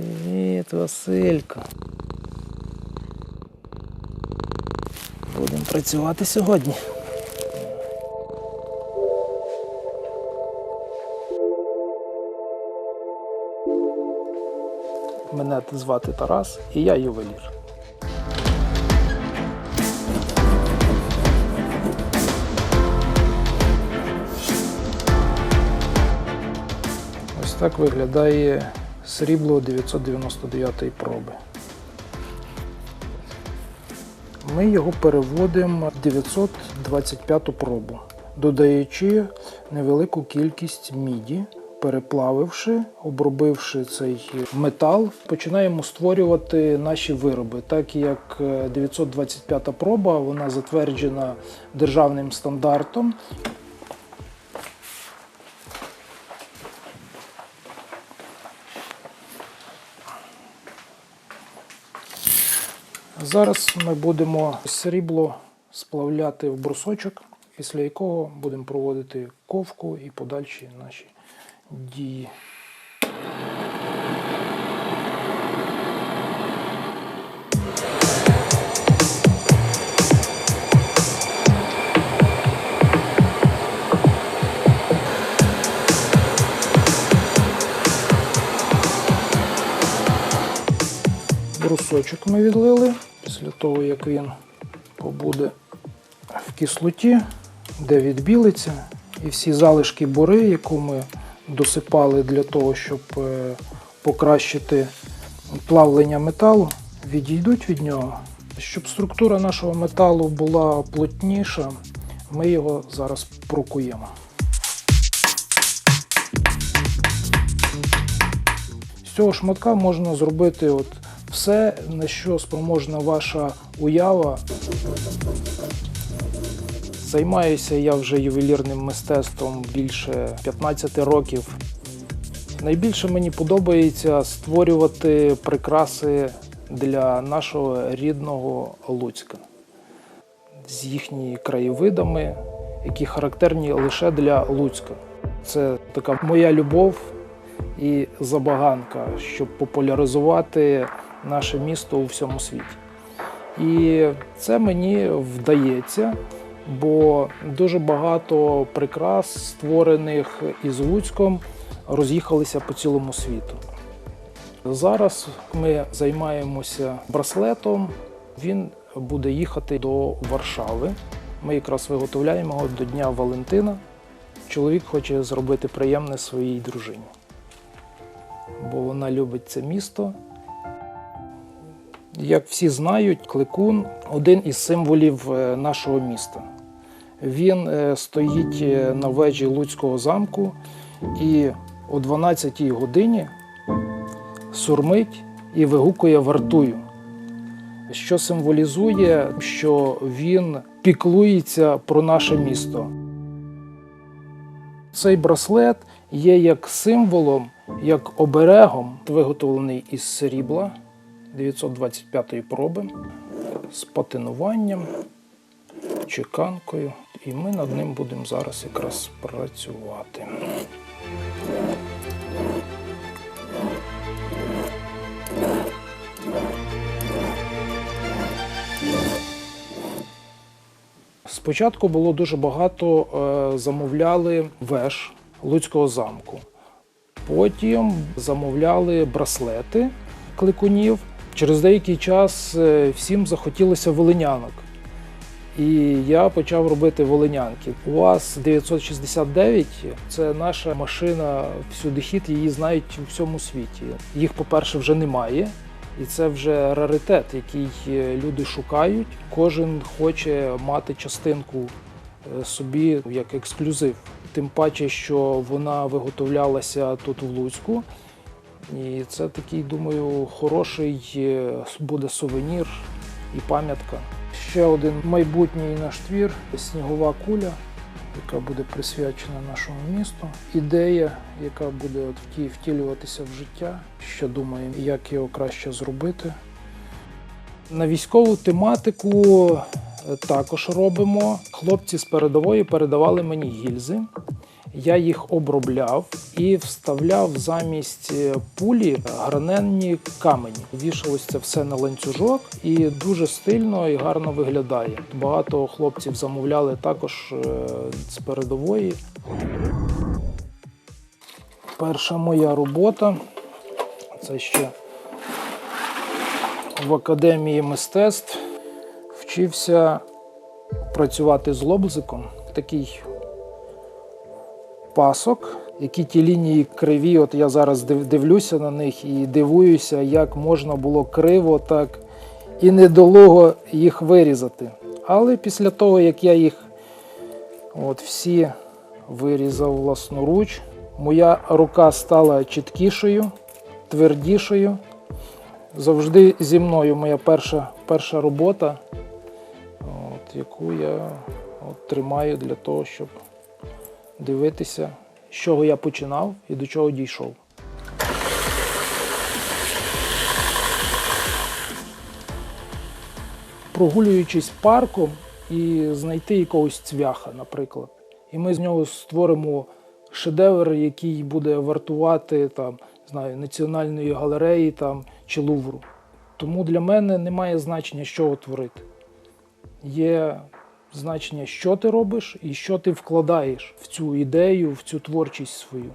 Привіт, Василько. Будемо працювати сьогодні. Мене звати Тарас і я ювелір. Ось так виглядає срібло 999 проби. Ми його переводимо в 925 пробу, додаючи невелику кількість міді, переплавивши, обробивши цей метал, починаємо створювати наші вироби. Так як е, 925 проба вона затверджена державним стандартом, Зараз ми будемо срібло сплавляти в брусочок, після якого будемо проводити ковку і подальші наші дії. Брусочок ми відлили після того, як він побуде в кислоті, де відбілиться, і всі залишки бори, яку ми досипали для того, щоб е, покращити плавлення металу, відійдуть від нього. Щоб структура нашого металу була плотніша, ми його зараз прокуємо. Цього шматка можна зробити от все, на що спроможна ваша уява. Займаюся я вже ювелірним мистецтвом більше 15 років. Найбільше мені подобається створювати прикраси для нашого рідного Луцька з їхніми краєвидами, які характерні лише для Луцька. Це така моя любов і забаганка, щоб популяризувати наше місто у всьому світі. І це мені вдається, бо дуже багато прикрас, створених із Луцьком, роз'їхалися по цілому світу. Зараз ми займаємося браслетом. Він буде їхати до Варшави. Ми якраз виготовляємо його до Дня Валентина. Чоловік хоче зробити приємне своїй дружині, бо вона любить це місто. Як всі знають, кликун один із символів е, нашого міста. Він е, стоїть е, на вежі Луцького замку і о 12-й годині сурмить і вигукує вартую, що символізує, що він піклується про наше місто. Цей браслет є як символом, як оберегом, виготовлений із срібла 925-ї проби з патинуванням, чеканкою. І ми над ним будемо зараз якраз працювати. Спочатку було дуже багато е, замовляли веж Луцького замку. Потім замовляли браслети кликунів. Через деякий час е, всім захотілося волинянок. І я почав робити волинянки. УАЗ 969 це наша машина всюди хід, її знають у всьому світі. Їх, по-перше, вже немає. І це вже раритет, який е, люди шукають. Кожен хоче мати частинку е, собі як ексклюзив. Тим паче, що вона виготовлялася тут в Луцьку. І це такий, думаю, хороший е, буде сувенір і пам'ятка. Ще один майбутній наш твір снігова куля, яка буде присвячена нашому місту. Ідея, яка буде от втілюватися в життя. Ще думаємо, як його краще зробити. На військову тематику також робимо. Хлопці з передової передавали мені гільзи. Я їх обробляв і вставляв замість е, пулі граненні камені. Вішалось це все на ланцюжок і дуже стильно і гарно виглядає. Багато хлопців замовляли також е, з передової. Перша моя робота це ще в академії мистецтв. Вчився працювати з лобзиком. Такий пасок, які ті лінії криві. От я зараз дивлюся на них і дивуюся, як можна було криво так і недолуго їх вирізати. Але після того, як я їх от всі вирізав власноруч, моя рука стала чіткішою, твердішою. Завжди зі мною моя перша, перша робота, яку я тримаю для того, щоб дивитися, з чого я починав і до чого дійшов. Прогулюючись парком і знайти якогось цвяха, наприклад. І ми з нього створимо шедевр, який буде вартувати там, знаю, національної галереї там, чи лувру. Тому для мене немає значення, що творити. Є значення, що ти робиш і що ти вкладаєш в цю ідею, в цю творчість свою.